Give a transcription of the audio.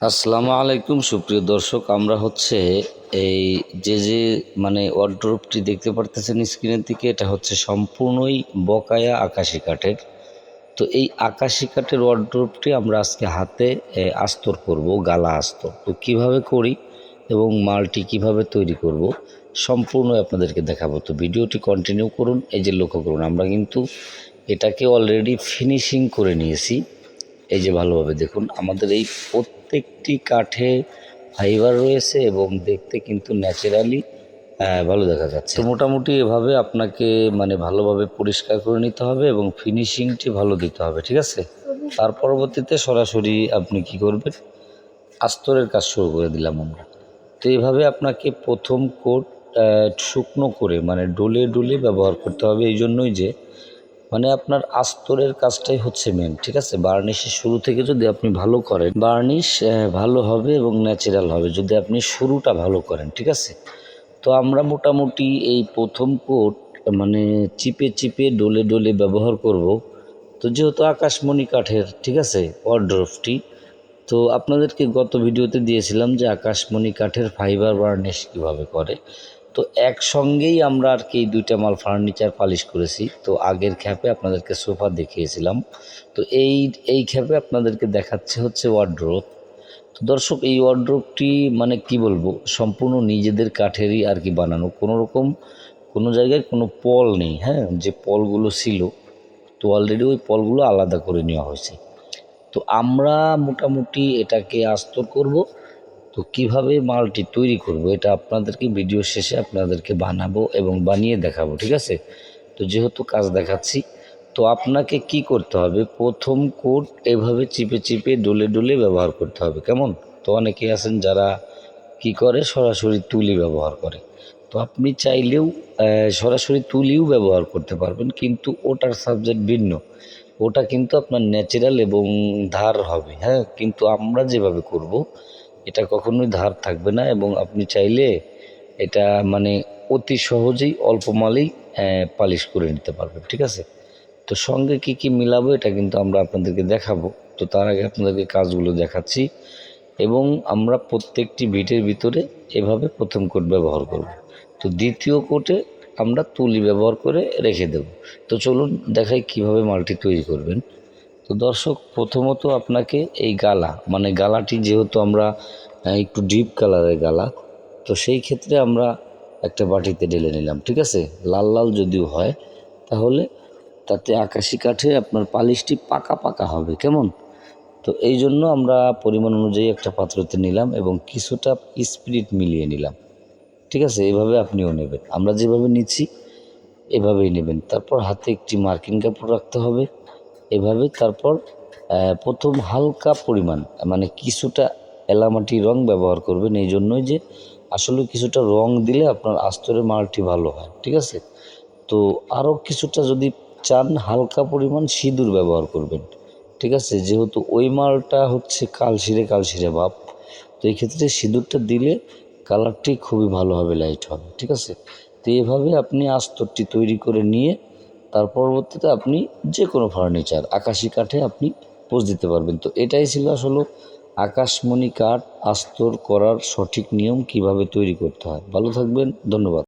আসসালামু আলাইকুম, সুপ্রিয় দর্শক। আমরা হচ্ছে এই যে যে মানে ওয়ার্ড্রোপটি দেখতে পারতেছেন স্ক্রিনের দিকে, এটা হচ্ছে সম্পূর্ণই বকায়া আকাশি কাঠের। তো এই আকাশি কাঠের ওয়ার্ড্রোপটি আমরা আজকে হাতে আস্তর করব, গালা আস্তর। তো কীভাবে করি এবং মালটি কীভাবে তৈরি করব সম্পূর্ণ আপনাদেরকে দেখাবো। তো ভিডিওটি কন্টিনিউ করুন, এই যে লক্ষ্য করুন, আমরা কিন্তু এটাকে অলরেডি ফিনিশিং করে নিয়েছি। এই যে ভালোভাবে দেখুন, আমাদের এই প্রত্যেকটি কাঠে ফাইবার রয়েছে এবং দেখতে কিন্তু ন্যাচারালি ভালো দেখা যাচ্ছে। মোটামুটি এভাবে আপনাকে মানে ভালোভাবে পরিষ্কার করে নিতে হবে এবং ফিনিশিংটি ভালো দিতে হবে, ঠিক আছে? তার পরবর্তীতে সরাসরি আপনি কি করবেন? আস্তরের কাজ শুরু করে দিলাম আমরা। তো এইভাবে আপনাকে প্রথম কোট শুকনো করে মানে ডলে ডলে ব্যবহার করতে হবে। এই জন্যই যে মানে আপনার আস্তরের কাজটাই হচ্ছে মেন ঠিক আছে? বার্নিশের শুরু থেকে যদি আপনি ভালো করেন বার্নিশ ভালো হবে এবং ন্যাচারাল হবে, যদি আপনি শুরুটা ভালো করেন, ঠিক আছে? তো আমরা মোটামুটি এই প্রথম কোট মানে চিপে চিপে ডলে ডলে ব্যবহার করব। তো যেহেতু আকাশমণি কাঠের, ঠিক আছে ওয়ার্ড্রফটি তো আপনাদেরকে গত ভিডিওতে দিয়েছিলাম যে আকাশমণি কাঠের ফাইবার বার্নিশ কীভাবে করে। তো একসঙ্গেই আমরা আর কি দুইটা মাল ফার্নিচার পালিশ করেছি। তো আগের খ্যাপে আপনাদেরকে সোফা দেখিয়েছিলাম। তো এই এই খ্যাপে আপনাদেরকে দেখাচ্ছে হচ্ছে ওয়ার্ড্রোপ তো দর্শক, এই ওয়ার্ড্রোপটি মানে কি বলব? সম্পূর্ণ নিজেদের কাঠেরই আর কি বানানো। কোনো রকম কোনো জায়গায় কোনো পল নেই হ্যাঁ? যে পলগুলো ছিল, তো অলরেডি ওই পলগুলো আলাদা করে নেওয়া হয়েছে। তো আমরা মোটামুটি এটাকে আস্তর করব। তো কীভাবে মালটি তৈরি করব এটা আপনাদেরকে ভিডিও শেষে আপনাদেরকে বানাবো এবং বানিয়ে দেখাবো, ঠিক আছে? তো যেহেতু কাজ দেখাচ্ছি, তো আপনাকে কি করতে হবে? প্রথম কোট এভাবে চিপে চিপে ডলে ডলে ব্যবহার করতে হবে, কেমন? তো অনেকে আছেন যারা কি করে? সরাসরি তুলি ব্যবহার করে। তো আপনি চাইলেও সরাসরি তুলিও ব্যবহার করতে পারবেন, কিন্তু ওটার সাবজেক্ট ভিন্ন। ওটা কিন্তু আপনার ন্যাচারাল এবং ধার হবে হ্যাঁ? কিন্তু আমরা যেভাবে করব এটা কখনোই ধার থাকবে না এবং আপনি চাইলে এটা মানে অতি সহজেই অল্প মালেই পালিশ করে নিতে পারবেন, ঠিক আছে? তো সঙ্গে কি কি মিলাবো এটা কিন্তু আমরা আপনাদেরকে দেখাবো। তো তার আগে আপনাদেরকে কাজগুলো দেখাচ্ছি এবং আমরা প্রত্যেকটি বিটের ভিতরে এভাবে প্রথম কোট ব্যবহার করব। তো দ্বিতীয় কোটে আমরা তুলি ব্যবহার করে রেখে দেব। তো চলুন দেখাই কীভাবে মালটি তৈরি করবেন। তো দর্শক, প্রথমত আপনাকে এই গালা মানে গালাটি যেহেতু আমরা একটু ডিপ কালারের গালা, তো সেই ক্ষেত্রে আমরা একটা বাটিতে ঢেলে নিলাম, ঠিক আছে? লাল লাল যদিও হয়, তাহলে তাতে আকাশি কাঠে আপনার পালিশটি পাকা পাকা হবে, কেমন? তো এই জন্য আমরা পরিমাণ অনুযায়ী একটা পাত্রতে নিলাম এবং কিছুটা স্পিরিট মিলিয়ে নিলাম, ঠিক আছে? এভাবে আপনিও নেবেন, আমরা যেভাবে নিচ্ছি, এভাবেই নেবেন। তারপর হাতে একটি মার্কিং কাপড় রাখতে হবে। এভাবে তারপর প্রথম হালকা পরিমাণ মানে কিছুটা এলামাটি রং ব্যবহার করবেন এই জন্যই যে আসলে কিছুটা রং দিলে আপনার আস্তরের মালটি ভালো হয়, ঠিক আছে? তো আরও কিছুটা যদি চান হালকা পরিমাণ সিঁদুর ব্যবহার করবেন, ঠিক আছে? যেহেতু ওই মালটা হচ্ছে কালশিরে কালশিরে ভাব, তো এই ক্ষেত্রে সিঁদুরটা দিলে কালারটি খুবই ভালো হবে, লাইট হবে, ঠিক আছে? তো এভাবে আপনি আস্তরটি তৈরি করে নিয়ে তার পরবর্তীতে আপনি যে কোনো ফার্নিচার আকাশি কাঠে আপনি পোজ দিতে পারবেন। তো এটাই ছিল আসলে আকাশমণি কাঠ আস্তর করার সঠিক নিয়ম কীভাবে তৈরি করতে হয়। ভালো থাকবেন, ধন্যবাদ।